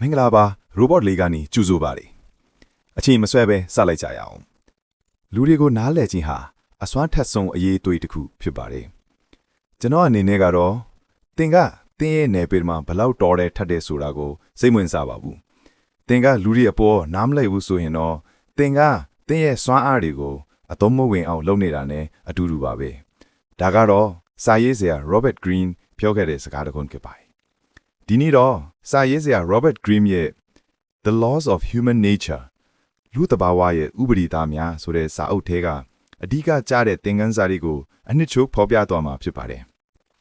မင်္ဂလာပါ robot လေးကနေကြိုဆိုပါတယ်အချိန်မဆွဲပဲစလိုက်ကြရအောင်လူတွေကိုနားလည်ခြင်းဟာအစွမ်းထက်ဆုံးအရေးအသွေးတစ်ခုဖြစ်ပါတယ်ကျွန်တော်အနေနဲ့ကတော့သင်ကသင်ရဲ့နယ်ပယ်မှာဘလောက်တော်တဲ့ထက်တဲ့ဆိုတာကိုစိတ်ဝင်စားပါဘူးသင်ကလူတွေအပေါ်နားမလည်ဘူးဆိုရင်တော့သင်ကသင်ရဲ့စွမ်းအားတွေကိုအသုံးမဝင်အောင်လုပ်နေတာနဲ့အတူတူပါပဲဒါကတော့စာရေးဆရာ Robert Greene ပြောခဲ့တဲ့စကားတစ်ခုဖြစ်ပါတယ် ဒီနေ့တော့စာရေးဆရာ Robert Greene ရဲ့ The Laws of Human Nature လူတဘာဝရဲ့ဥပဒေသားများဆိုတဲ့စာအုပ်ထဲကအဓိကကြားတဲ့သင်ခန်းစာတွေကိုအနှစ်ချုပ်ဖော်ပြသွားမှာဖြစ်ပါတယ်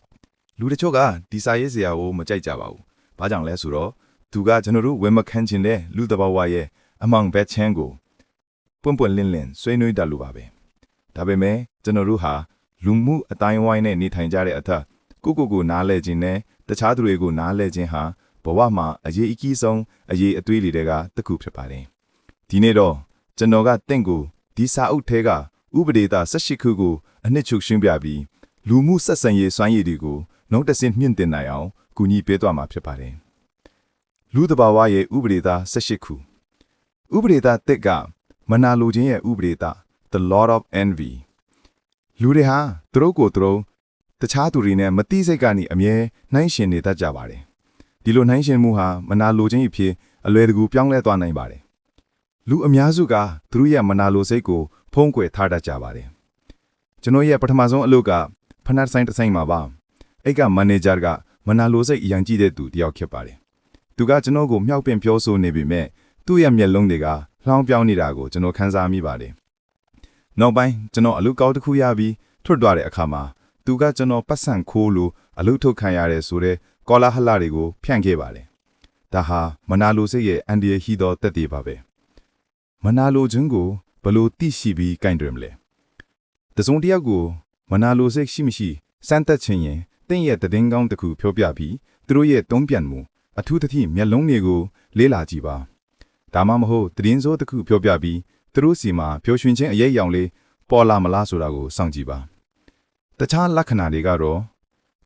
။လူတချို့ကဒီစာရေးဆရာကိုမကြိုက်ကြပါဘူး။ဘာကြောင့်လဲဆိုတော့သူကကျွန်တော်တို့ဝေမခန့်ချင်တဲ့လူတဘာဝရဲ့အမောင်ဘက်ချမ်းကိုပွန့်ပွန့်လင်းလင်းဆွေးနွေးတတ်လို့ပါပဲ။ဒါပေမဲ့ကျွန်တော်တို့ဟာလူမှုအတိုင်းဝိုင်းနဲ့နေထိုင်ကြတဲ့အထက် ကိုကိုကိုနားလဲခြင်းနဲ့တခြားသူတွေကိုနားလဲခြင်းဟာဘဝမှာအရေးအကြီးဆုံးအရေးအသွေးတွေကတစ်ခုဖြစ်ပါတယ်။ဒီနေ့တော့ကျွန်တော်ကတင့်ကိုဒီစာအုပ်ထဲကဥပဒေသား18ခုကိုအနှစ်ချုပ်ရှင်းပြပြီးလူမှုဆက်ဆံရေးစွမ်းရည်တွေကိုနောက်တစ်ဆင့်မြင့်တင်နိုင်အောင်ကူညီပေးသွားမှာဖြစ်ပါတယ်။လူတဘာဝရဲ့ဥပဒေသား18ခုဥပဒေသားတစ်ကမနာလိုခြင်းရဲ့ဥပဒေသား The Lord of Envy လူတွေဟာသူတို့ကိုယ်သူတို့ တခြားသူတွေနဲ့မတိစိတ်ကနေအမြဲနှိုင်းရှင်နေတတ်ကြပါတယ်။ဒီလိုနှိုင်းရှင်မှုဟာမနာလိုခြင်းအဖြစ်အလွယ်တကူပြောင်းလဲသွားနိုင်ပါတယ်။လူအများစုကသူတို့ရဲ့မနာလိုစိတ်ကိုဖုံးကွယ်ထားတတ်ကြပါတယ်။ကျွန်တော်ရဲ့ပထမဆုံးအလုပ်ကဖနတ်ဆိုင်တစ်ဆိုင်မှာပါ။အဲ့ကမန်နေဂျာကမနာလိုစိတ်အရင်ကြည့်တဲ့သူတယောက်ဖြစ်ပါတယ်။သူကကျွန်တော်ကိုမြောက်ပင်ပြောဆိုနေပေမဲ့သူ့ရဲ့မျက်လုံးတွေကလှောင်းပြောင်းနေတာကိုကျွန်တော်ခန်းစားမိပါတယ်။နောက်ပိုင်းကျွန်တော်အလုပ်ကောက်တစ်ခုရပြီးထွက်သွားတဲ့အခါမှာ သူကကျွန်တော်ပတ်စံခိုးလို့အလုပ်ထုတ်ခံရတယ်ဆိုတဲ့ကောလာဟလတွေကိုဖြန့်ခဲ့ပါတယ်။ဒါဟာမနာလိုစိတ်ရဲ့အန်ဒီရဟီသောတက်တည်ပါပဲ။မနာလိုခြင်းကိုဘလို့သိရှိပြီးကင်တွင်မလဲ။တစုံတစ်ယောက်ကိုမနာလိုစိတ်ရှိမရှိစမ်းသက်ခြင်းရင်တင့်ရဲ့တည်င်းကောင်းတစ်ခုပြောပြပြီးသူတို့ရဲ့တုံးပြန်မှုအထူးသဖြင့်မျက်လုံးတွေကိုလေးလာကြည့်ပါ။ဒါမှမဟုတ်တည်င်းစိုးတစ်ခုပြောပြပြီးသူတို့စီမှာပျော်ရွှင်ခြင်းအရေးအယောင်လေးပေါ်လာမလားဆိုတာကိုစောင့်ကြည့်ပါ။ တခြားလက္ခဏာတွေကတော့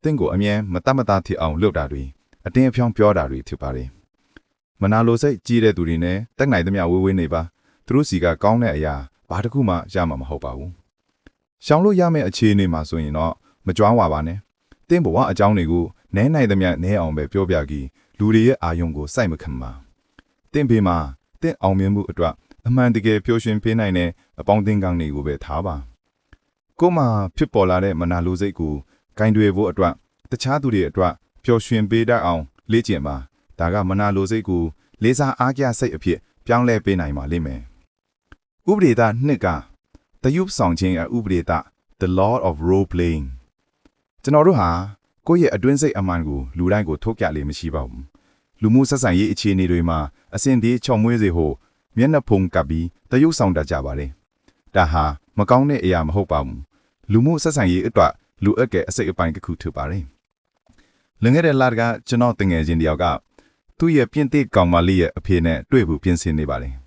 တင့်ကိုအမြဲမတတ်မသားဖြစ်အောင်လုပ်တာတွေအတင်းအဖြောင်းပြောတာတွေဖြစ်ပါတယ်။မနာလိုစိတ်ကြီးတဲ့သူတွေနဲ့တက်နိုင်သမျှဝေးဝေးနေပါသူတို့စီကကောင်းတဲ့အရာဘာတစ်ခုမှရမှာမဟုတ်ပါဘူး။ရှောင်လို့ရမယ့်အခြေအနေမှာဆိုရင်တော့မကြွားဝါပါနဲ့။တင့်ဘဝအကြောင်းတွေကိုနဲနိုင်သမျှနဲအောင်ပဲပြောပြပြီးလူတွေရဲ့အာယုံကိုစိုက်မခံပါ။တင့်ဘေးမှာတင့်အောင်မြင်မှုအတွက်အမှန်တကယ်ပျော်ရွှင်ပေးနိုင်တဲ့အပေါင်းအသင်းကောင်းတွေကိုပဲထားပါ။ ကိုယ်မှာဖြစ်ပေါ်လာတဲ့မနာလိုစိတ်ကိုဂိုင်းတွေဖို့အတွက်တခြားသူတွေအတွက်ပျော်ရွှင်ပေးတတ်အောင်လေ့ကျင့်ပါဒါကမနာလိုစိတ်ကိုလေးစားအားကြစိတ်အဖြစ်ပြောင်းလဲပေးနိုင်ပါလိမ့်မယ်ဥပဒေသားနှစ်ကတယုပ်ဆောင်ခြင်းအဥပဒေသား the law of role playing ကျွန်တော်တို့ဟာကိုယ့်ရဲ့အတွင်းစိတ်အမှန်ကိုလူတိုင်းကိုထုတ်ပြလေမရှိပါဘူးလူမှုဆက်ဆံရေးအခြေအနေတွေမှာအစဉ်တည်းချော်မွေးစေဖို့မျက်နှာဖုံကပ်ပြီးတယုပ်ဆောင်တတ်ကြပါတယ်ဒါဟာမကောင်းတဲ့အရာမဟုတ်ပါဘူး လူမှုဆက်ဆံရေးအတွက်လူအပ်ကအစိတ်အပိုင်းတစ်ခုထပါတယ်။လွန်ခဲ့တဲ့လကကျွန်တော်တငယ်ချင်းတယောက်ကသူ့ရဲ့ပြင့်တိကောင်မလေးရဲ့အဖေနဲ့တွေ့ဖို့ပြင်ဆင်နေပါတယ်။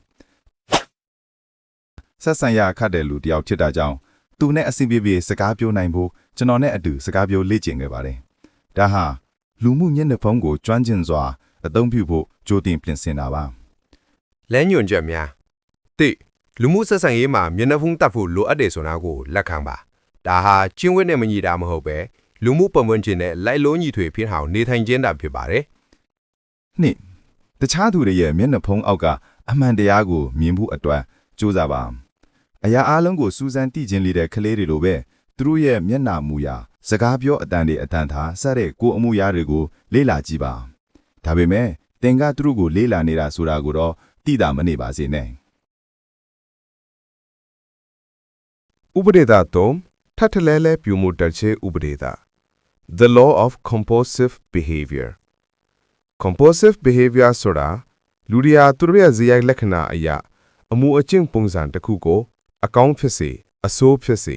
ဆက်ဆံရခတ်တဲ့လူတယောက်ဖြစ်တာကြောင့်သူနဲ့အဆင်ပြေပြေစကားပြောနိုင်ဖို့ကျွန်တော်နဲ့အတူစကားပြောလေ့ကျင့်ခဲ့ပါတယ်။ဒါဟာလူမှုညနေဖုံးကိုကျွမ်းကျင်စွာအသုံးပြုဖို့ကြိုတင်ပြင်ဆင်တာပါလမ်းညွှန်ချက်များတိလူမှုဆက်ဆံရေးမှာမျက်နှာဖုံးတတ်ဖို့လိုအပ်တယ်ဆိုတာကိုလက်ခံပါ ဒါဟာကျင့်ဝတ်နဲ့မညီတာမဟုတ်ပဲလူမှုပတ်ဝန်းကျင်နဲ့လိုက်လုံးညီထွေဖြစ်အောင်နေထိုင်ခြင်းတာဖြစ်ပါတယ်။နှစ်တခြားသူတွေရဲ့မျက်နှာဖုံးအောက်ကအမှန်တရားကိုမြင်ဖို့အတွက်ကြိုးစားပါ။အရာအလုံးကိုစူးစမ်းသိခြင်းလေးတဲ့ကလေးတွေလိုပဲသူတို့ရဲ့မျက်နှာမူရာစကားပြောအတန်တွေအတန်သာစတဲ့ကိုယ်အမှုရာတွေကိုလေ့လာကြည့်ပါ။ဒါပေမဲ့သင်ကသူတို့ကိုလေ့လာနေတာဆိုတာကိုတော့သိတာမနေပါစေနဲ့ဥပဒေသာသုံး ထပ်ထလဲလဲပြုမှုတတ်ခြင်းဥပဒေသာ The law of compulsive behavior compulsive behavior ဆိုတာလူတွေဟာသူတို့ရဲ့ဇယိုက်လက္ခဏာအရာအမှုအကျင့်ပုံစံတစ်ခုကို အကောင်းဖြစ်စေအဆိုးဖြစ်စေ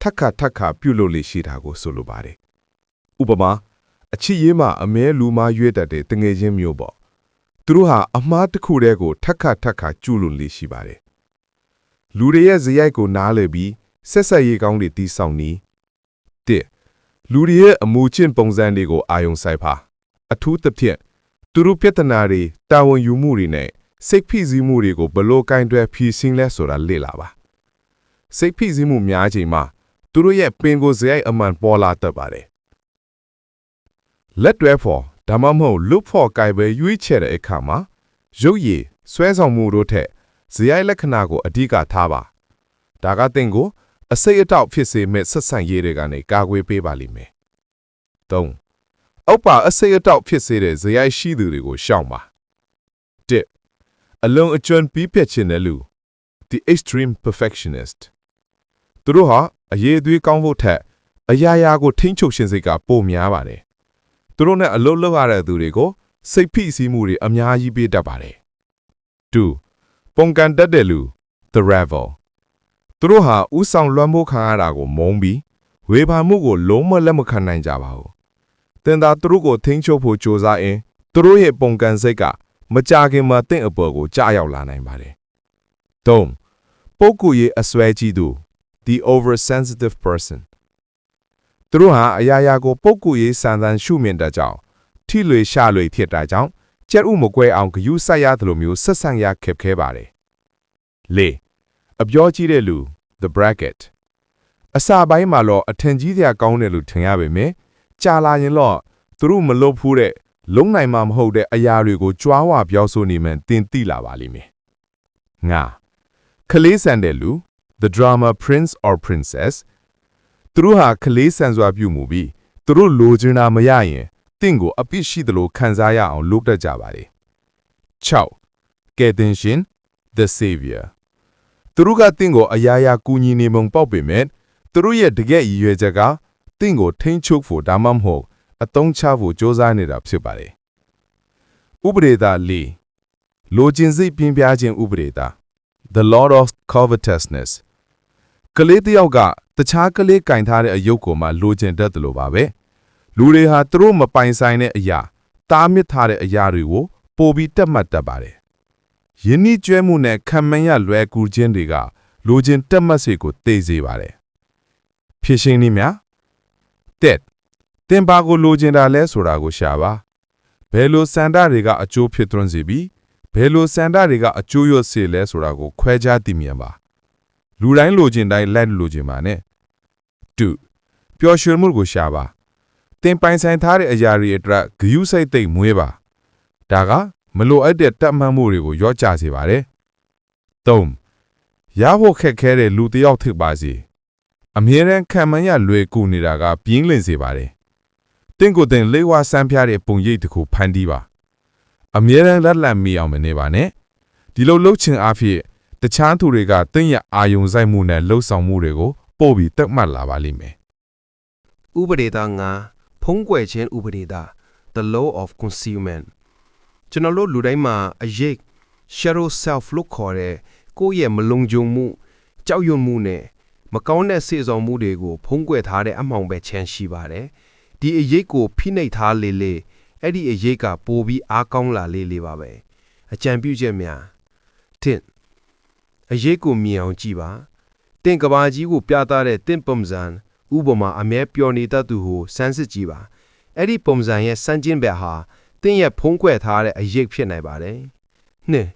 ထက်ခါထက်ခါပြုလုပ်လေရှိတာကိုဆိုလိုပါတယ်ဥပမာအချစ်ရေးမှာအမဲလူမာရွေးတတ်တဲ့တငယ်ချင်းမျိုးပေါ့သူတို့ဟာအမှားတစ်ခုတည်းကိုထက်ခါထက်ခါကျူးလွန်လေရှိပါတယ်လူတွေရဲ့ဇယိုက်ကိုနားလည်ပြီး ဆက်ဆက်ရေးကောင်းတွေတီးဆောင်နီးတစ်လူတွေရဲ့အမူချင်းပုံစံတွေကိုအာယုံဆိုင်ပါအထူးသဖြင့်သူတို့ပြဿနာတွေတာဝန်ယူမှုတွေနဲ့စိတ်ဖိစီးမှုတွေကိုဘယ်လို့ကင်တွယ်ဖြေရှင်းလဲဆိုတာလေ့လာပါစိတ်ဖိစီးမှုများချိန်မှာသူတို့ရဲ့ပင်ကိုယ်စရိုက်အမှန်ပေါ်လာတတ်ပါတယ်လက်တွဲဖို့ဒါမှမဟုတ်လွတ်ဖို့ကြိုက်ပဲရွေးချယ်တဲ့အခါမှာရုပ်ရည်ဆွဲဆောင်မှုတို့ထက်ဇယိုက်လက္ခဏာကိုအဓိကထားပါဒါကတင်ကို အစိတ်အတောက်ဖြစ်စေမဲ့ဆက်ဆံရေးတွေကနေကာကွယ်ပေးပါလိမ့်မယ်၃အောက်ပါအစိတ်အတောက်ဖြစ်စေတဲ့ဇယိုက်ရှိသူတွေကိုရှောင်ပါ၁အလုံးအကျွမ်းပြီးပြတ်ခြင်းတဲ့လူ the extreme perfectionist သူတို့ဟာအရေးအသွေးကောင်းဖို့ထက်အရာရာကိုထိမ့်ချုပ်ခြင်းစိတ်ကပိုများပါတယ်သူတို့နဲ့အလုံးလောက်ရတဲ့သူတွေကိုစိတ်ဖိစီးမှုတွေအများကြီးပေးတတ်ပါတယ်2ပုံကန်တတ်တဲ့လူ the rebel သူတို့ဟာဥဆောင်လွှမ်းမိုးခံရတာကိုမုန်းပြီးဝေဖန်မှုကိုလုံးဝလက်မခံနိုင်ကြပါဘူးတင်သာသူတို့ကိုထိန်းချုပ်ဖို့ကြိုးစားရင်သူတို့ရဲ့ပုံကန်စိတ်ကမကြခင်မှာတင့်အပေါ်ကိုကြာရောက်လာနိုင်ပါတယ်3ပုဂ္ဂိုလ်ရေးအစွဲကြီးသူ the oversensitive person သူတို့ဟာအရာရာကိုပုဂ္ဂိုလ်ရေးစံတန်ရှုမြင်တတ်ကြောင်းထိလွေရှလွေဖြစ်တာကြောင့်ကြက်ဥမကွဲအောင်ဂယုစိုက်ရတယ်လို့မျိုးဆက်ဆံရခက်ခဲပါတယ်၄ အပြောကြီးတဲ့လူ the bracket အစာပိုင်းမှာတော့အထင်ကြီးစရာကောင်းတယ်လို့ထင်ရပေမယ့်ကြာလာရင်တော့သူတို့မလုပ်ဘူးတဲ့လုံးနိုင်မှာမဟုတ်တဲ့အရာတွေကိုကြွားဝပြောဆိုနေမှတင်သိလာပါလိမ့်မယ်ငါခလေးဆန်တဲ့လူ the drama prince or princess သူတို့ဟာခလေးဆန်စွာပြုမှုပြီးသူတို့လိုချင်တာမရရင်တင့်ကိုအပြစ်ရှိသလိုခံစားရအောင်လုပ်တတ်ကြပါလေ6ကယ်တင်ရှင် the savior သူတို့ကတင့်ကိုအရာရာကူညီနေမုံပေါက်ပေမဲ့သူတို့ရဲ့တကယ့်ရည်ရွယ်ချက်ကတင့်ကိုထိန်းချုပ်ဖို့ဒါမှမဟုတ်အတုံးချဖို့ကြိုးစားနေတာဖြစ်ပါတယ်ဥပဒေသား၄လိုချင်စိတ်ပြင်းပြခြင်းဥပဒေသား the lord of covetousness ကလေးတစ်ယောက်ကတခြားကလေးကင်ထားတဲ့အယုတ်ကိုမှလိုချင်တတ်တယ်လို့ပါပဲလူတွေဟာသူတို့မပိုင်ဆိုင်တဲ့အရာတားမြစ်ထားတဲ့အရာတွေကိုပိုပြီးတက်မှတ်တတ်ပါတယ် ယင်းနှိကျွဲမှုနဲ့ခံမရလွယ်ကူခြင်းတွေကလိုချင်တက်မှတ်စေကိုသိစေပါတယ်ဖြစ်ရှင်းနည်းများတက်တင်ပါကိုလိုချင်တာလဲဆိုတာကိုရှာပါဘယ်လိုစန္ဒတွေကအကျိုးဖြစ်သွင်းစေပြီးဘယ်လိုစန္ဒတွေကအကျိုးရွတ်စေလဲဆိုတာကိုခွဲခြားသိမြင်ပါလူတိုင်းလိုချင်တိုင်းလိုက်လိုချင်ပါနဲ့2ပျော်ရွှင်မှုကိုရှာပါတင်ပိုင်ဆိုင်ထားတဲ့အရာတွေအတွက်ဂယုစိတ်သိမ့်မွေးပါဒါက မလိုအပ်တဲ့တတ်မှတ်မှုတွေကိုရော့ချစေပါတယ်3ရဖို့ခက်ခဲတဲ့လူတစ်ယောက်ဖြစ်ပါစေအမြဲတမ်းခံမှန်းရလွယ်ကူနေတာကပြင်းလင့်စေပါတယ်တင့်ကိုယ်တင်လေးဝါဆန်းပြတဲ့ပုံရိပ်တစ်ခုဖန်တီးပါအမြဲတမ်းလက်လံမိအောင်မနေပါနဲ့ဒီလိုလှုပ်ချင်အားဖြင့်တခြားသူတွေကတင့်ရအာယုံဆိုင်မှုနဲ့လှုပ်ဆောင်မှုတွေကိုပို့ပြီးတက်မှတ်လာပါလိမ့်မယ်ဥပဒေသား၅ဖုံးကွယ်ခြင်းဥပဒေသား the law of concealment ကျွန်တော်တို့လူတိုင်းမှာအရေး shadow self လို့ခေါ်တဲ့ကိုယ့်ရဲ့မလုံခြုံမှုကြောက်ရွံ့မှုနဲ့မကောင်းတဲ့စေဆောင်မှုတွေကိုဖုံးကွယ်ထားတဲ့အမှောင်ပဲချမ်းရှိပါတယ်ဒီအရေးကိုဖိနှိပ်ထားလေလေအဲ့ဒီအရေးကပိုပြီးအားကောင်းလာလေလေပါပဲအကြံပြုချက်များတင့်အရေးကိုမြင်အောင်ကြည့်ပါတင့်ကဘာကြီးကိုပြသတဲ့တင့်ပုံစံဥပမာအမဲပျော်နေတတ်သူကိုစမ်းစစ်ကြည့်ပါအဲ့ဒီပုံစံရဲ့စမ်းကျင်ဘက်ဟာ တင့်ရဲ့ဖုံးကွယ်ထားတဲ့အရေးဖြစ်နိုင်ပါတယ်နှစ်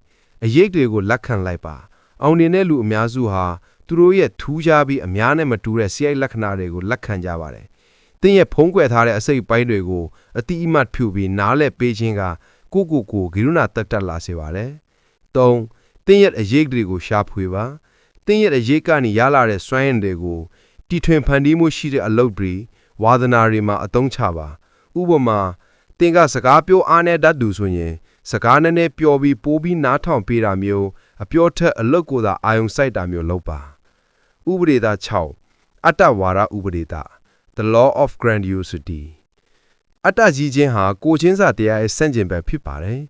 အရေးတွေကိုလက်ခံလိုက်ပါအောင်နေတဲ့လူအများစုဟာသူတို့ရဲ့ထူးခြားပြီးအများနဲ့မတူတဲ့ CI လက္ခဏာတွေကိုလက်ခံကြပါတယ်။တင်းရဲ့ဖုံးကွယ်ထားတဲ့အစိတ်ပိုင်းတွေကိုအတိအမှတ်ဖြူပြီးနားလဲပေးခြင်းကကိုကိုကိုဂိရုဏာတက်တက်လာစေပါတယ်။၃တင်းရဲ့အရေးတွေကိုရှာဖွေပါ။တင်းရဲ့အရေးကနေရလာတဲ့စွမ်းရည်တွေကိုတီထွင်ဖန်တီးမှုရှိတဲ့အလုပ်တွေဝါသနာတွေမှာအသုံးချပါ။ဥပမာ တင်းကစကားပြောအားနဲ့တတ်သူဆိုရင်စကားနည်းနည်းပျော်ပြီးပိုးပြီးနားထောင်ပေးတာမျိုးအပြောထက်အလုတ်ကိုသာအာယုံစိုက်တာမျိုးလုပ်ပါဥပဒေသား6အတ္တဝါဒဥပဒေသား the law of grandiosity အတ္တကြီးခြင်းဟာကိုချင်းစာတရားရဲ့ဆန့်ကျင်ဘက်ဖြစ်ပါတယ်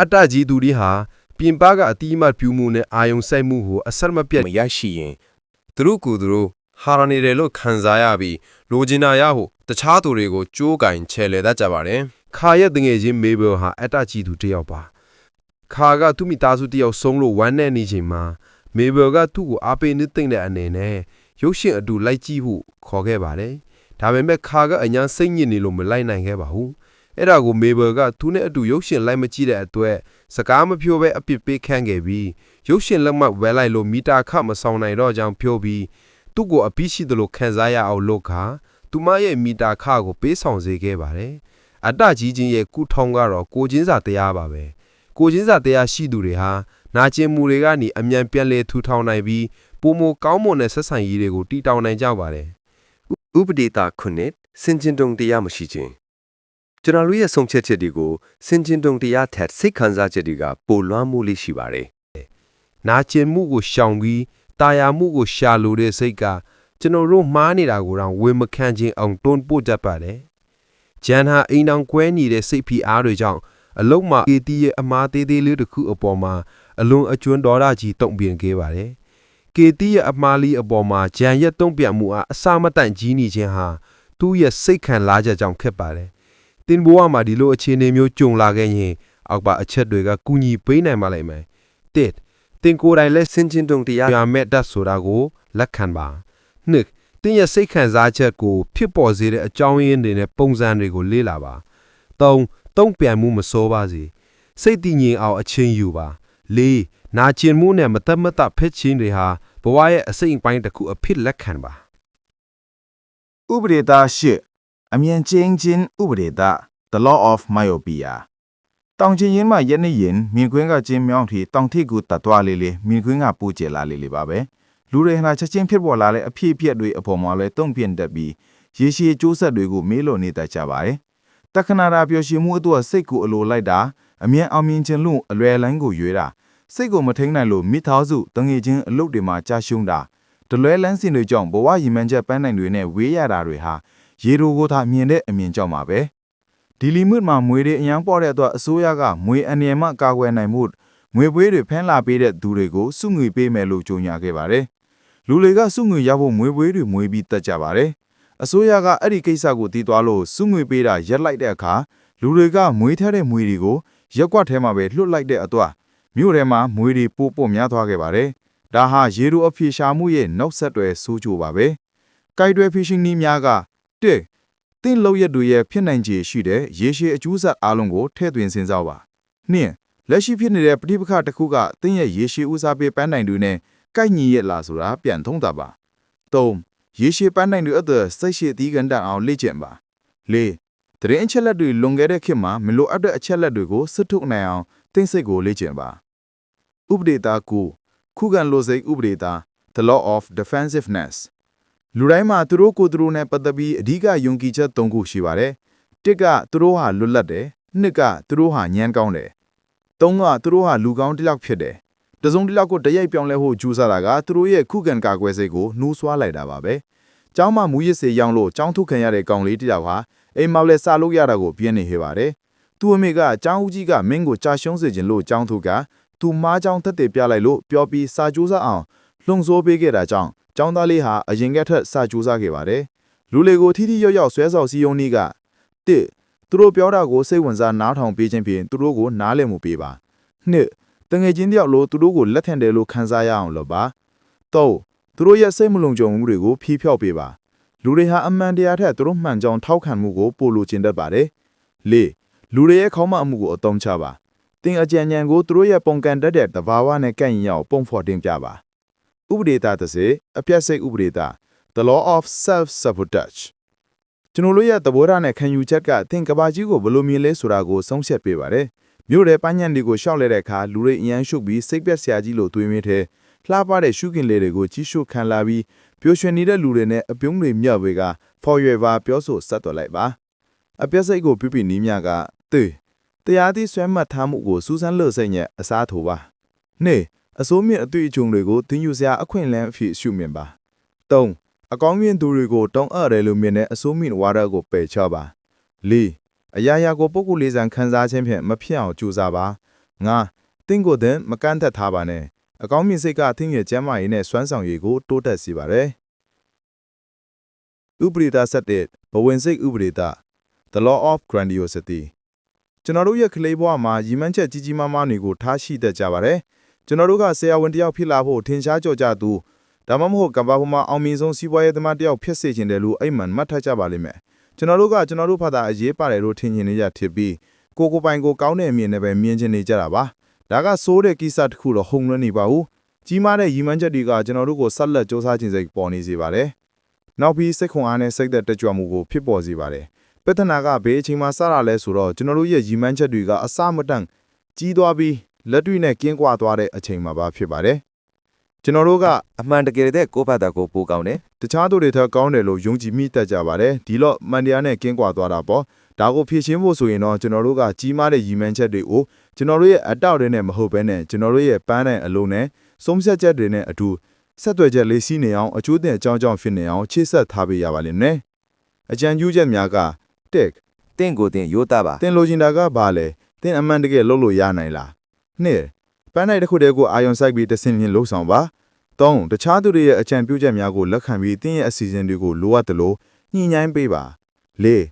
အတ္တကြီးသူတွေဟာပြင်ပကအတိအမှတ်ပြုမှုနဲ့အာယုံစိုက်မှုကိုအဆက်မပြတ်မရရှိရင်သူတို့ကိုယ်သူတို့ဟာရနေတယ်လို့ခံစားရပြီးလိုချင်တာရဟုတခြားသူတွေကိုကြိုးကင်ချဲလေတတ်ကြပါတယ် ခါရဲ့တငယ်ချင်းမေဘယ်ဟာအတ္တကြီးသူတစ်ယောက်ပါခါကသူ့မိသားစုတစ်ယောက်ဆုံးလို့ဝမ်းနဲ့နေချိန်မှာမေဘယ်ကသူ့ကိုအားပေးနေသိမ့်တဲ့အနေနဲ့ရုပ်ရှင်အတူလိုက်ကြည့်ဖို့ခေါ်ခဲ့ပါတယ်ဒါပေမဲ့ခါကအညာစိတ်ညစ်နေလို့မလိုက်နိုင်ခဲ့ပါဘူးအဲ့ဒါကိုမေဘယ်ကသူနဲ့အတူရုပ်ရှင်လိုက်မကြည့်တဲ့အတွက်စကားမပြောဘဲအပြစ်ပေးခန့်ခဲ့ပြီးရုပ်ရှင်လက်မှတ်ဝယ်လိုက်လို့မီတာခမဆောင်နိုင်တော့ကြောင်းပြောပြီးသူ့ကိုအပြစ်ရှိသလိုခံစားရအောင်လုပ်ခါသူမရဲ့မီတာခကိုပေးဆောင်စေခဲ့ပါတယ် အတ္တကြီးချင်းရဲ့ကုထောင်ကတော့ကိုချင်းစာတရားပါပဲကိုချင်းစာတရားရှိသူတွေဟာနာကျင်မှုတွေကနေအမြန်ပြန်လဲထူထောင်နိုင်ပြီးပုံမကောင်းမွန်တဲ့ဆက်ဆံရေးတွေကိုတည်ထောင်နိုင်ကြပါတယ်ဥပဒေတာခုနှစ်စင်ကျင်တုံတရားမရှိခြင်းကျွန်တော်တို့ရဲ့ဆုံးဖြတ်ချက်တွေကိုစင်ကျင်တုံတရားထက်စိတ်ခံစားချက်တွေကပိုလွှမ်းမိုးလေးရှိပါတယ်နာကျင်မှုကိုရှောင်ပြီးတာယာမှုကိုရှာလိုတဲ့စိတ်ကကျွန်တော်တို့မှားနေတာကိုတော့ဝေမခံခြင်းအောင်တွန်းပို့တတ်ပါတယ်။ ဂျန်ဟာအိမ်အောင်ကွဲနေတဲ့စိတ်ဖိအားတွေကြောင့်အလုံးမအေတီရဲ့အမားသေးသေးလေးတစ်ခုအပေါ်မှာအလွန်အကျွမ်းတော်ရကြီးတုံ့ပြန်ခဲ့ပါတယ်။ကေတီရဲ့အမားလေးအပေါ်မှာဂျန်ရဲ့တုံ့ပြန်မှုအားအစမတန့်ကြီးနေခြင်းဟာသူ့ရဲ့စိတ်ခံလာချက်ကြောင့်ဖြစ်ပါတယ်။တင်ဘဝမှာဒီလိုအခြေအနေမျိုးကြုံလာခဲ့ရင်အောက်ပါအချက်တွေကကူညီပေးနိုင်ပါလိမ့်မယ်။တစ်တင်ကိုယ်တိုင်လက်စင်ကျင်တုံတရားရမဲ့တတ်ဆိုတာကိုလက်ခံပါနှစ် တင်းရဲ့စိတ်ခံစားချက်ကိုဖြစ်ပေါ်စေတဲ့အကြောင်းရင်းတွေနဲ့ပုံစံတွေကိုလေ့လာပါသုံးတုံ့ပြန်မှုမစိုးပါစေစိတ်တည်ငြိမ်အောင်အချင်းယူပါလေးနာကျင်မှုနဲ့မသက်မတဖက်ချင်းတွေဟာဘဝရဲ့အစိတ်အပိုင်းတစ်ခုအဖြစ်လက်ခံပါဥပဒေသား၈အမြင်ချင်းချင်းဥပဒေသား The Law of Myopia တောင်ချင်းရင်မှရက်နေရင်မြင်ကွင်းကချင်းမြောင်းထီတောင်ထိပ်ကူတတ်သွားလေးလေးမြင်ကွင်းကပူကျလာလေးလေးပါပဲ လူတွေဟာချက်ချင်းဖြစ်ပေါ်လာတဲ့အဖြစ်အပျက်တွေအပေါ်မှာလဲတုံ့ပြန်တတ်ပြီးရေရှည်ကျိုးဆက်တွေကိုမေးလို့နေတတ်ကြပါတယ်တက္ကနာရာပျော်ရွှင်မှုအတွက်စိတ်ကိုအလိုလိုက်တာအမြင်အောင်မြင်ခြင်းလို့အလွယ်လိုင်းကိုရွေးတာစိတ်ကိုမထိန်နိုင်လို့မိသားစုတငွေချင်းအလုပ်တွေမှာကြာရှုံးတာဒလွဲလန်းစင်တွေကြောင့်ဘဝရည်မှန်းချက်ပန်းနိုင်တွေနဲ့ဝေးရတာတွေဟာရေတိုကိုသာမြင်တဲ့အမြင်ကြောင့်ပါပဲဒီလီမွတ်မှာမွေတွေအရန်ပေါ်တဲ့အတွက်အစိုးရကမွေအနေမှကာကွယ်နိုင်မှုငွေပွေးတွေဖမ်းလာပေးတဲ့သူတွေကိုစုငွေပေးမယ်လို့ကြေညာခဲ့ပါတယ် လူတွေကစုငွေရဖို့မွေပွေးတွေမွေပြီးတက်ကြပါတယ်အစိုးရကအဲ့ဒီကိစ္စကိုတီးသွားလို့စုငွေပေးတာရက်လိုက်တဲ့အခါလူတွေကမွေထတဲ့မွေတွေကိုရက်ကွက်ထဲမှာပဲလွတ်လိုက်တဲ့အတွက်မြို့ထဲမှာမွေတွေပို့ပို့များသွားခဲ့ပါတယ်ဒါဟာရေရိုအဖြေရှာမှုရဲ့နောက်ဆက်တွဲဆိုးကျိုးပါပဲ။ကိုက်တွယ်ဖီရှင်းနည်းများကတစ်သင်လောက်ရက်တွေရဲ့ဖြစ်နိုင်ခြေရှိတဲ့ရေရှည်အကျိုးဆက်အလုံးကိုထည့်သွင်းစဉ်းစားပါ။နှစ်လက်ရှိဖြစ်နေတဲ့ပဋိပက္ခတစ်ခုကသင်ရဲ့ရေရှည်ဦးစားပေးပန်းနိုင်တွေနဲ့ ကိုက်ညီရဲ့လားဆိုတာပြန်သုံးသပ်ပါ။သုံးရေရှည်ပန်းနိုင်တွေအသက်စိတ်ရှည်သီးကန်တန်အောင်လေ့ကျင့်ပါ။လေးတရင်အချက်လက်တွေလွန်ခဲ့တဲ့ခေတ်မှာမလိုအပ်တဲ့အချက်လက်တွေကိုစစ်ထုတ်နိုင်အောင်သင်စိတ်ကိုလေ့ကျင့်ပါ။ဥပဒေသားကိုခုခံလို့စိတ်ဥပဒေသား The Law of Defensiveness လူတိုင်းမှာသူတို့ကိုယ်သူတို့နဲ့ပတ်သက်ပြီးအဓိကယုံကြည်ချက်၃ခုရှိပါတယ်။တစ်ကသူတို့ဟာလွတ်လပ်တယ်။နှစ်ကသူတို့ဟာညံကောင်းတယ်။သုံးကသူတို့ဟာလူကောင်းတစ်ယောက်ဖြစ်တယ်။ တစုံတစ်ယောက်ကိုတရိုက်ပြောင်းလဲဖို့ကြိုးစားတာကသူတို့ရဲ့ခုခံကာကွယ်စိတ်ကိုနှိုးဆွားလိုက်တာပါပဲ။ကျောင်းမှာမူရစ်စေရောင်းလို့ကျောင်းထုတ်ခံရတဲ့ကောင်လေးတစ်ယောက်ဟာအိမ်မောက်လဲစားလို့ရတာကိုပြင်းနေခဲ့ပါတယ်။သူ့အမေကကျောင်းဦးကြီးကမင်းကိုကြာရှုံးစေခြင်းလို့ကျောင်းထုတ်ကသူမားကျောင်းတက်တယ်ပြလိုက်လို့ပြောပြီးစာကြိုးစားအောင်လှုံ့ဆော်ပေးခဲ့တာကြောင့်ကျောင်းသားလေးဟာအရင်ကထက်စာကြိုးစားခဲ့ပါတယ်။လူလေကိုထိထိရောက်ရောက်ဆွဲဆောင်စည်းရုံးနည်းကတစ်သူတို့ပြောတာကိုစိတ်ဝင်စားနားထောင်ပေးခြင်းဖြင့်သူတို့ကိုနားလည်မှုပေးပါ။နှစ် တငယ်ချင်းတယောက်လိုသူတို့ကိုလက်ထန်တယ်လို့ခံစားရအောင်လုပ်ပါ။သုံးသူတို့ရဲ့စိတ်မလုံခြုံမှုတွေကိုဖြေဖျောက်ပေးပါ။လူတွေဟာအမှန်တရားထက်သူတို့မှန်ကြောင်ထောက်ခံမှုကိုပိုလိုချင်တတ်ပါတယ်။လေးလူတွေရဲ့ခေါင်းမအမှုကိုအသုံးချပါ။တင်အကြံဉာဏ်ကိုသူတို့ရဲ့ပုံကန်တတ်တဲ့သဘာဝနဲ့ကန့်ရင်ရောက်ပုံဖော်တင်ပြပါဥပဒေသားတစ်စေအပြတ်စိတ်ဥပဒေသား The Law of Self Sabotage ကျွန်တော်တို့ရဲ့သဘောထားနဲ့ခံယူချက်ကသင်ကဘာကြီးကိုဘယ်လိုမြင်လဲဆိုတာကိုဆုံးဖြတ်ပေးပါတယ် မြို့တဲ့ပန်းညံတွေကိုရှောက်လဲတဲ့အခါလူတွေအရန်ရှုပ်ပြီးစိတ်ပြက်စရာကြီးလို့တွေးမိတဲ့လှပတဲ့ရှုခင်လေးတွေကိုကြီးရှုခံလာပြီးပျော်ရွှင်နေတဲ့လူတွေနဲ့အပြုံးတွေမြတ်ဝေက for you ever ပြောဆိုဆက်တော်လိုက်ပါအပြတ်စိတ်ကိုပြပြနီးမြကသေတရားသည့်ဆွဲမှတ်ထားမှုကိုစူးစမ်းလို့စိတ်ညက်အစားထိုးပါနေအစိုးမြင့်အတွေ့အကြုံတွေကိုသင်ယူစရာအခွင့်အလမ်းအဖြစ်ရှုမြင်ပါ၃အကောင်းမြင်သူတွေကိုတောင်းအပ်တယ်လို့မြင်တဲ့အစိုးမြင့်ဝါဒကိုပယ်ချပါ၄ အရာရာကိုပုဂ္ဂိုလ်လေးဆန်ခံစားခြင်းဖြင့်မဖြစ်အောင်ကြိုးစားပါ၅သင်ကိုယ်သင်မကန့်သက်ထားပါနဲ့အကောင်းမြင်စိတ်ကသင်ရဲ့ကျမ်းမာရေးနဲ့စွမ်းဆောင်ရည်ကိုတိုးတက်စေပါတယ်ဥပဒေတာဆက်တဲ့ဘဝင်စိတ်ဥပဒေတာ The Law of Grandiosity ကျွန်တော်တို့ရဲ့ကလေးဘဝမှာရည်မှန်းချက်ကြီးကြီးမားမားတွေကိုထားရှိတတ်ကြပါတယ်ကျွန်တော်တို့ကဆရာဝန်တစ်ယောက်ဖြစ်လာဖို့ထင်ရှားကြော်ကြသူဒါမှမဟုတ်ကမ္ဘာပေါ်မှာအောင်မြင်ဆုံးစီးပွားရေးသမားတစ်ယောက်ဖြစ်စေချင်တယ်လို့အိမ်မှန်မှတ်ထားကြပါလိမ့်မယ် ကျွန်တော်တို့ကကျွန်တော်တို့ဖတ်တာအရေးပါတယ်လို့ထင်မြင်နေကြဖြစ်ပြီးကိုကိုပိုင်ကိုကောင်းတဲ့အမြင်နဲ့ပဲမြင်ချင်နေကြတာပါဒါကစိုးတဲ့ကိစ္စတစ်ခုတော့ဟုံလွှမ်းနေပါဘူးကြီးမားတဲ့ရည်မှန်းချက်တွေကကျွန်တော်တို့ကိုဆက်လက်စ조사ခြင်းစိတ်ပေါ်နေစေပါတယ်နောက်ပြီးစိတ်ခွန်အားနဲ့စိတ်သက်တကြွမှုကိုဖြစ်ပေါ်စေပါတယ်ပြဿနာကဘေးအချိန်မှာစတာလဲဆိုတော့ကျွန်တော်တို့ရဲ့ရည်မှန်းချက်တွေကအစမတန့်ကြီးသွားပြီးလက်တွေ့နဲ့ကင်းကွာသွားတဲ့အချိန်မှာပါဖြစ်ပါတယ် ကျွန်တော်တို့ကအမှန်တကယ်တဲ့ကိုယ့်ဘာသာကိုပိုကောင်းတယ်တခြားသူတွေထက်ကောင်းတယ်လို့ယုံကြည်မိတတ်ကြပါတယ်ဒီတော့မန်တရားနဲ့ကင်းကွာသွားတာပေါ့ဒါကိုဖြည့်ရှင်းဖို့ဆိုရင်တော့ကျွန်တော်တို့ကကြီးမားတဲ့ရည်မှန်းချက်တွေကိုကျွန်တော်တို့ရဲ့အတောက်တွေနဲ့မဟုတ်ဘဲနဲ့ကျွန်တော်တို့ရဲ့ပန်းတဲ့အလုံးနဲ့စုံစက်ချက်တွေနဲ့အတူဆက်သွယ်ချက်လေးစီးနေအောင်အကျိုးတင်အကြောင်းကြောင့်ဖြစ်နေအောင်ချိတ်ဆက်ထားပေးရပါလိမ့်မယ်အကြံပြုချက်များကတက်တင့်ကိုတင်ရိုးသားပါတင်လိုချင်တာကဘာလဲတင်အမှန်တကယ်လုပ်လို့ရနိုင်လားနှစ် ပန်းနိုင်တစ်ခုတည်းကိုအာယုံဆိုင်ပြီးတဆင်မြင်လှုပ်ဆောင်ပါသုံးတခြားသူတွေရဲ့အကြံပြုချက်များကိုလက်ခံပြီးတင်းရဲ့အစီအစဉ်တွေကိုလိုအပ်တယ်လို့ညှိနှိုင်းပေးပါလေး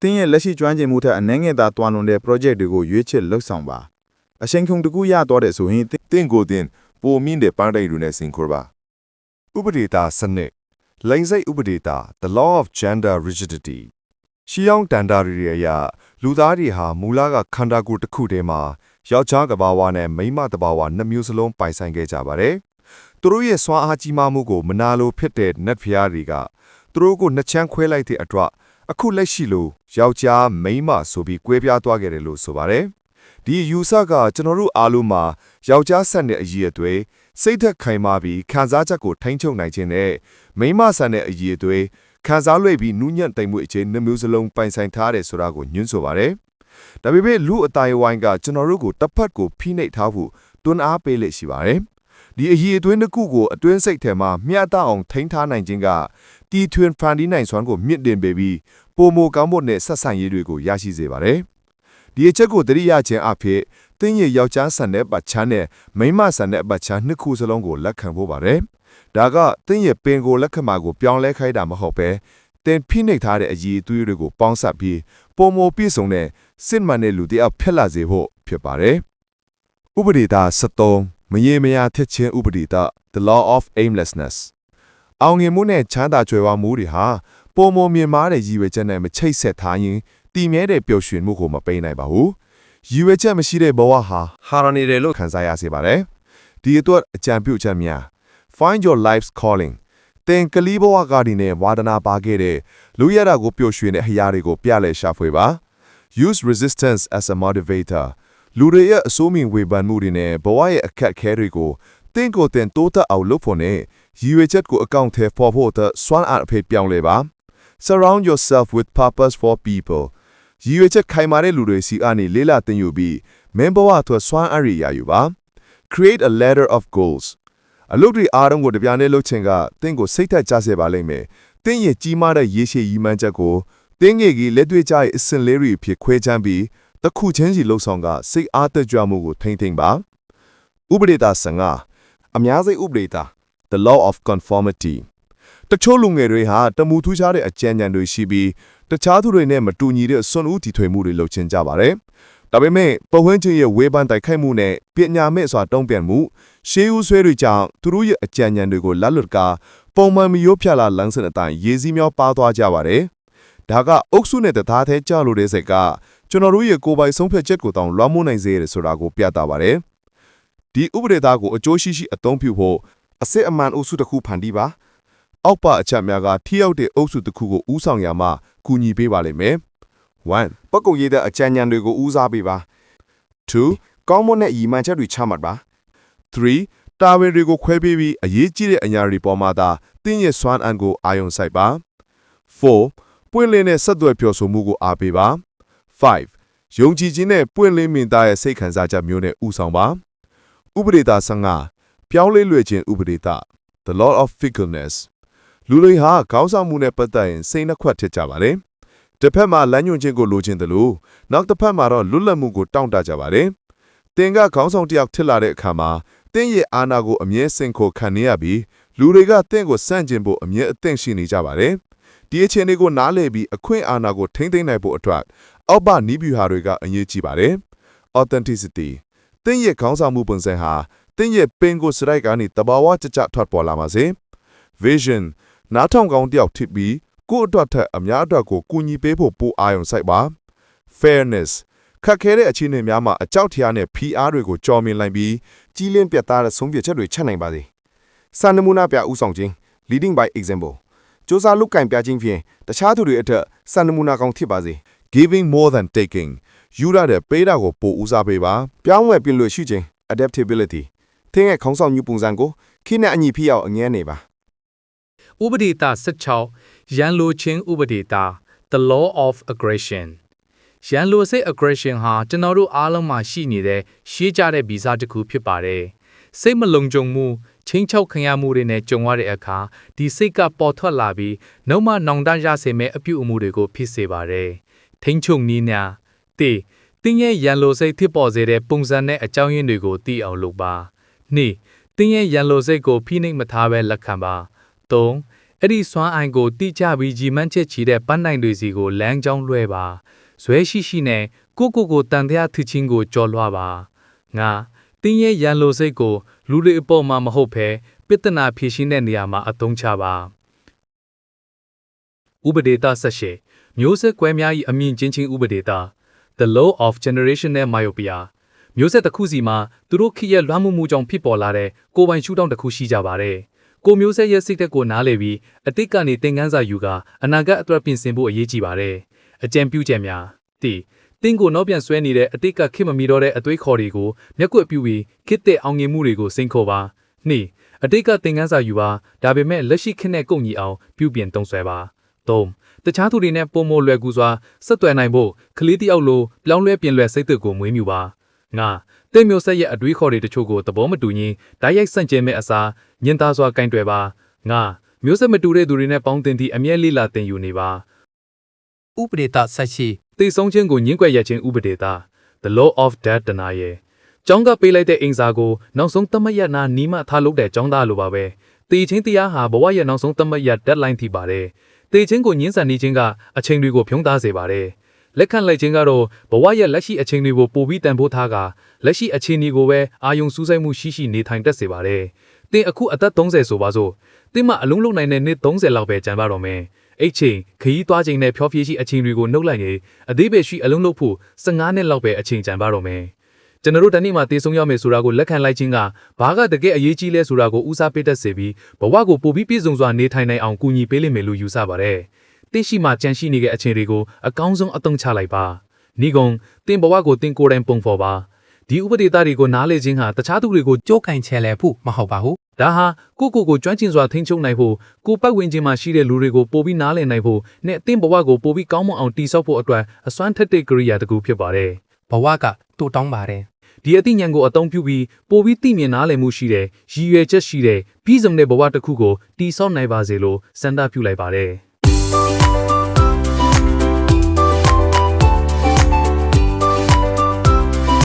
တင်းရဲ့လက်ရှိကျွမ်းကျင်မှုထက်အနှဲငယ်သာတွားလွန်တဲ့ project တွေကိုရွေးချယ်လှုပ်ဆောင်ပါအချိန်ခုန်တစ်ခုရတော့တယ်ဆိုရင်တင်းတင့်ကိုတင်ပိုမြင့်တဲ့ပန်းတိုင်တွေနဲ့စင်ခေါ်ပါဥပဒေတာစနစ်လိင်စိတ်ဥပဒေတာ the law of gender rigidity ရှီယောင်းတန်တာရီရဲ့အရလူသားတွေဟာမူလကခန္ဓာကိုယ်တစ်ခုတည်းမှာ ယောက်ျားကဘာဝနဲ့မိန်းမတဘာဝနှစ်မျိုးစလုံးပိုင်ဆိုင်ခဲ့ကြပါတယ်သူတို့ရဲ့စွမ်းအားကြီးမားမှုကိုမနာလိုဖြစ်တဲ့နတ်ဖျားတွေကသူတို့ကိုနှစ်ချမ်းခွဲလိုက်တဲ့အတွက်အခုလက်ရှိလိုယောက်ျားမိန်းမဆိုပြီးကွဲပြားသွားခဲ့တယ်လို့ဆိုပါတယ်ဒီယူဆကကျွန်တော်တို့အားလုံးမှာယောက်ျားဆက်တဲ့အရေးအသွေးစိတ်သက်ခိုင်မာပြီးခံစားချက်ကိုထိန်းချုပ်နိုင်ခြင်းနဲ့မိန်းမဆန်တဲ့အရေးအသွေးခံစားလွှဲပြီးနူးညံ့တိမ်မွေ့ခြင်းနှမျိုးစလုံးပိုင်ဆိုင်ထားတယ်ဆိုတာကိုညွှန်းဆိုပါတယ်။ ဒါပေမဲ့လူအတိုင်းဝိုင်းကကျွန်တော်တို့ကိုတစ်ဖက်ကိုဖိနှိပ်ထားဖို့တွန်းအားပေးလက်ရှိပါတယ်။ဒီအရေးအသွေးတစ်ခုကိုအတွင်းစိတ်ထဲမှာမျှတအောင်ထိန်းထားနိုင်ခြင်းကတီထွင်ဖန်တီးနိုင်စွမ်းကိုမြင့်တင်ပေးပြီးပုံမကောင်းဖို့နဲ့ဆက်ဆံရေးတွေကိုရရှိစေပါတယ်။ဒီအချက်ကိုတတိယချင်းအဖြစ်တင်းရဲ့ယောက်ျားဆန်တဲ့ပတ်ချမ်းနဲ့မိန်းမဆန်တဲ့ပတ်ချမ်းနှစ်ခုစလုံးကိုလက်ခံဖို့ပါတယ်။ဒါကတင်းရဲ့ပင်ကိုလက်ခံမှာကိုပြောင်းလဲခိုင်းတာမဟုတ်ပဲတင်းဖိနှိပ်ထားတဲ့အရေးအသွေးတွေကိုပေါင်းစပ်ပြီး ပုံမပြည့်စုံတဲ့စစ်မှန်တဲ့လူတစ်ယောက်ဖြစ်လာစေဖို့ဖြစ်ပါတယ်။ဥပဒေသား73မရေမရာထက်ချင်းဥပဒေသား the law of aimlessness အောင်ငင်မှုနဲ့ချမ်းသာကြွယ်ဝမှုတွေဟာပုံမမြင်မာတဲ့ရည်ရွယ်ချက်နဲ့မချိတ်ဆက်ထားရင်တည်မြဲတဲ့ပျော်ရွှင်မှုကိုမပေးနိုင်ပါဘူး။ရည်ရွယ်ချက်မရှိတဲ့ဘဝဟာဟာရနေတယ်လို့ခံစားရစေပါတယ်။ဒီအတွက်အကြံပြုချက်များ Find your life's calling သင်ကလေးဘဝကဒီနဲ့ဝါဒနာပါခဲ့တဲ့လူရတာကိုပျော်ရွှင်တဲ့အရာတွေကိုပြလဲရှာဖွေပါ Use resistance as a motivator လူတွေရဲ့အစိုးမြင်ဝေဖန်မှုတွေနဲ့ဘဝရဲ့အခက်အခဲတွေကိုသင်ကိုယ်တင်တိုးတက်အောင်လုပ်ဖို့နဲ့ရည်ရွယ်ချက်ကိုအကောင့်ထဲပေါ်ဖို့အတွက်စွမ်းအားအဖြစ်ပြောင်းလဲပါ Surround yourself with purpose for people ရည်ရွယ်ချက်ခိုင်မာတဲ့လူတွေစီအနေလေးလာတင်ယူပြီးမင်းဘဝအတွက်စွမ်းအားရရယူပါ Create a ladder of goals အလုပ်တွေအားလုံးကိုတပြားတည်းလုပ်ချင်ကတင့်ကိုစိတ်သက်ကြစေပါလိမ့်မယ်။တင့်ရဲ့ကြီးမားတဲ့ရေရှည်ရည်မှန်းချက်ကိုတင်းငယ်ကြီးလက်တွေ့ကျရဲ့အစင်လေးတွေဖြစ်ခွဲချမ်းပြီးတစ်ခုချင်းစီလှုပ်ဆောင်ကစိတ်အားတက်ကြွမှုကိုထိမ့်သိမ့်ပါ။ဥပဒေတာဆန်ကအများစိတ်ဥပဒေတာ the law of conformity တချို့လူငယ်တွေဟာတမူထူးခြားတဲ့အကြံဉာဏ်တွေရှိပြီးတခြားသူတွေနဲ့မတူညီတဲ့စွန့်ဦးတည်ထွေမှုတွေလုပ်ချင်ကြပါတယ်။ ဒါပေမဲ့ပဝန်းကျင်ရဲ့ဝေဖန်တိုက်ခိုက်မှုနဲ့ပညာမဲ့စွာတုံ့ပြန်မှုရှေးဦးဆွဲတွေကြောင့်သူတို့ရဲ့အကြံဉာဏ်တွေကိုလက်လွတ်ကာပုံမှန်မရိုးဖြတ်လာလမ်းစဉ်အတိုင်းရေးစည်းမျောပါသွားကြပါတယ်။ဒါကအုပ်စုနဲ့တသားသေးကြလို့တဲ့စိတ်ကကျွန်တော်တို့ရဲ့ကိုယ်ပိုင်ဆုံးဖြတ်ချက်ကိုတောင်လွှမ်းမိုးနိုင်စေရဆိုတာကိုပြသပါတယ်။ဒီဥပဒေသားကိုအကျိုးရှိရှိအသုံးပြုဖို့အစစ်အမှန်အုပ်စုတစ်ခုဖန်တီးပါ။အောက်ပါအချက်များကထိရောက်တဲ့အုပ်စုတစ်ခုကိုဥဆောင်ရမှကူညီပေးပါလိမ့်မယ်။ 1. ပကုတ်ရေးတဲ့အကြံဉာဏ်တွေကိုဦးစားပေးပါ 2. ကောင်းမွန်တဲ့ရည်မှန်းချက်တွေချမှတ်ပါ 3. တာဝန်တွေကိုခွဲပေးပြီးအရေးကြီးတဲ့အရာတွေပေါ်မှာသာတင်းရဲ့စွမ်းအံကိုအာရုံစိုက်ပါ 4. ပွင့်လင်းတဲ့ဆက်သွယ်ပြောဆိုမှုကိုအားပေးပါ 5. ယုံကြည်ခြင်းနဲ့ပွင့်လင်းမြင်သာရဲ့စိတ်ခံစားချက်မျိုးနဲ့ဥဆောင်ပါဥပဒေသား15ပြောင်းလဲလွယ်ခြင်းဥပဒေသား the law of fickleness လူတွေဟာခေါင်းဆောင်မှုနဲ့ပတ်သက်ရင်စိတ်နှက်ခွက်ထစ်ကြပါတယ် တစ်ဖက်မှာလမ်းညွှန်ခြင်းကိုလိုချင်တယ်လို့နောက်တစ်ဖက်မှာတော့လွတ်လပ်မှုကိုတောင့်တကြပါတယ်။တင်ကခေါင်းဆောင်တစ်ယောက်ထစ်လာတဲ့အခါမှာတင်းရဲ့အာဏာကိုအမြဲစင်ခိုခံနေရပြီးလူတွေကတင့်ကိုစန့်ကျင်ဖို့အမြဲအသင့်ရှိနေကြပါတယ်။ဒီအခြေအနေကိုနားလည်ပြီးအခွင့်အာဏာကိုထိမ့်သိမ်းနိုင်ဖို့အတွက်အောက်ပနီးဗျူဟာတွေကအရေးကြီးပါတယ်။ authenticity တင်းရဲ့ခေါင်းဆောင်မှုပုံစံဟာတင်းရဲ့ပင်ကိုစရိုက်ကနေတဘာဝကြကြထွက်ပေါ်လာပါစေ။ vision နားထောင်ကောင်းတစ်ယောက်ထစ်ပြီး ကိုယ့်အတွက်ထက်အများအတွက်ကိုကူညီပေးဖို့ပိုအာရုံစိုက်ပါ fairness ခက်ခဲတဲ့အခြေအနေများမှာအကြောက်တရားနဲ့ PR တွေကိုကြော်မြင်လိုက်ပြီးကြီးလင်းပြတ်သားတဲ့ဆုံးဖြတ်ချက်တွေချက်နိုင်ပါစေ။စာနမူနာပြဥဆောင်ခြင်း leading by example စ조사လုတ်ကင်ပြခြင်းဖြင့်တခြားသူတွေအထက်စာနမူနာကောင်းဖြစ်ပါစေ giving more than taking ယူရတဲ့ပေးတာကိုပိုဦးစားပေးပါ။ပြောင်းလဲပြင်လို့ရှိခြင်း adaptability သင်ရဲ့ခေါင်းဆောင်မှုပုံစံကိုခိနဲ့အညီဖြစ်အောင်အငဲနေပါဥပဒေတာ16 ရန်လိုခြင်းဥပဒေတာ the law of aggression ရန်လိုစိတ် aggression ဟာကျွန်တော်တို့အားလုံးမှာရှိနေတဲ့ရှေးကြတဲ့ဗီဇတစ်ခုဖြစ်ပါတယ်စိတ်မလုံခြုံမှုချင်းချောက်ခံရမှုတွေနဲ့ကြုံရတဲ့အခါဒီစိတ်ကပေါ်ထွက်လာပြီးနှုံးမနောင်တရစေမဲ့အပြုအမူတွေကိုဖြစ်စေပါတယ်ထိန်းချုပ်နည်းများတေတင်းရဲ့ရန်လိုစိတ်ဖြစ်ပေါ်စေတဲ့ပုံစံနဲ့အကြောင်းရင်းတွေကိုသိအောင်လုပ်ပါနှစ်တင်းရဲ့ရန်လိုစိတ်ကိုဖိနှိပ်မထားဘဲလက်ခံပါ၃ အဲ့ဒီစွမ်းအိုင်ကိုတိကျပြီးကြီးမန်းချက်ချီတဲ့ပန်းနိုင်တွေစီကိုလမ်းကြောင်းလွှဲပါဇွဲရှိရှိနဲ့ကိုကိုကိုတန်တရားထချင်းကိုကြော်လွှားပါငါတင်းရဲ့ရန်လိုစိတ်ကို လူတွေအပေါ်မှာမဟုတ်ဘဲပြဿနာဖြေရှင်းတဲ့နေရာမှာအသုံးချပါဥပဒေတာဆက်ရှေမျိုးဆက်ကွဲများ၏အမြင့်ချင်းချင်းဥပဒေတာ The Law of Generational Myopia မျိုးဆက်တစ်ခုစီမှာသူတို့ခေတ်ရဲ့လွှမ်းမိုးမှုကြောင့်ဖြစ်ပေါ်လာတဲ့ကိုယ်ပိုင်ရှုထောင့်တစ်ခုရှိကြပါတယ်။ ကိုမျိုးဆက်ရဲ့စိတ်သက်ကိုနားလည်ပြီးအတိတ်ကနေသင်ခန်းစာယူကာအနာဂတ်အတွက်ပြင်ဆင်ဖို့အရေးကြီးပါတယ်။အကြံပြုချက်များတိတင်းကိုနောက်ပြန်ဆွဲနေတဲ့အတိတ်ကခေတ်မမီတော့တဲ့အသွေးခေါ်တွေကိုမျက်ကွယ်ပြုပြီးခေတ်တဲ့အောင်မြင်မှုတွေကိုစိန်ခေါ်ပါ။နှစ်အတိတ်ကသင်ခန်းစာယူပါဒါပေမဲ့လက်ရှိခေတ်နဲ့ကုန်ညီအောင်ပြုပြင်သုံးစွဲပါ။သုံးတခြားသူတွေနဲ့ပုံမလွယ်ကူစွာဆက်သွယ်နိုင်ဖို့ကလေးတယောက်လိုပြောင်းလဲပြင်လွယ်စိတ်သက်ကိုမွေးမြူပါငါ တဲ့မျိုးဆက်ရဲ့အတွေးခေါ်တွေတချို့ကိုသဘောမတူရင်ဓာတ်ရိုက်ဆန့်ကျင်မဲ့အစားညင်သားစွာကင်တွယ်ပါငါမျိုးဆက်မတူတဲ့သူတွေနဲ့ပေါင်းတင်သည့်အမျက်လေးလာတင်ယူနေပါဥပဒေတာဆက်ရှိသိဆုံးခြင်းကိုညှင်းကွက်ရခြင်းဥပဒေတာ the law of death denial ကျောင်းကပေးလိုက်တဲ့အင်စာကိုနောက်ဆုံးတမတ်ရနာနီးမှထားလုပ်တဲ့ကျောင်းသားလိုပါပဲတေချင်းတရားဟာဘဝရဲ့နောက်ဆုံးတမတ်ရ deadline ထိပါတယ်တေချင်းကိုညှင်းဆန်နေခြင်းကအချိန်တွေကိုဖြုံးသားစေပါတယ် လက်ခံလိုက်ခြင်းကတော့ဘဝရဲ့လက်ရှိအချိန်တွေကိုပိုပြီးတန်ဖိုးထားကလက်ရှိအခြေအနေကိုပဲအာယုံစူးစိုက်မှုရှိရှိနေထိုင်တတ်စေပါတယ်။တင်အခုအသက်30ဆိုပါစို့။တင်မအလုံးလုံးနိုင်တဲ့နှစ်30လောက်ပဲကျန်ပါတော့မယ်။အဲ့ချိန်ခရီးသွားချိန်နဲ့ဖြောဖြေးရှိအချိန်တွေကိုနှုတ်လိုက်ရင်အသေးပဲရှိအလုံးလုံးဖို့15နှစ်လောက်ပဲအချိန်ကျန်ပါတော့မယ်။ကျွန်တော်တို့တနေ့မှတေဆုံးရမယ်ဆိုတာကိုလက်ခံလိုက်ခြင်းကဘာကတကယ်အရေးကြီးလဲဆိုတာကိုဦးစားပေးတတ်စေပြီးဘဝကိုပိုပြီးပြည့်စုံစွာနေထိုင်နိုင်အောင်ကူညီပေးလိမ့်မယ်လို့ယူဆပါတယ်။ တင်းရှိမှကြန့်ရှိနေတဲ့အချိန်တွေကိုအကောင်းဆုံးအသုံးချလိုက်ပါ။ဤကုံတင်းဘဝကိုတင်းကိုယ်တိုင်ပုံဖော်ပါ။ဒီဥပဒေသားတွေကိုနားလေခြင်းဟာတခြားသူတွေကိုကြိုးကင်ချဲလဲဖို့မဟုတ်ပါဘူး။ဒါဟာကိုကိုကိုကျွမ်းကျင်စွာထိန်းချုပ်နိုင်ဖို့ကိုပတ်ဝန်းကျင်မှာရှိတဲ့လူတွေကိုပိုပြီးနားလည်နိုင်ဖို့နဲ့အသင်ဘဝကိုပိုပြီးကောင်းမွန်အောင်တည်ဆောက်ဖို့အတွက်အစွမ်းထက်တဲ့ကိရိယာတစ်ခုဖြစ်ပါတယ်။ဘဝကတူတောင်းပါတယ်။ဒီအသိဉာဏ်ကိုအသုံးပြုပြီးပိုပြီးသိမြင်နားလည်မှုရှိတဲ့ရည်ရွယ်ချက်ရှိတဲ့ပြီးဆုံးတဲ့ဘဝတစ်ခုကိုတည်ဆောက်နိုင်ပါစေလို့စံတာပြုလိုက်ပါတယ်။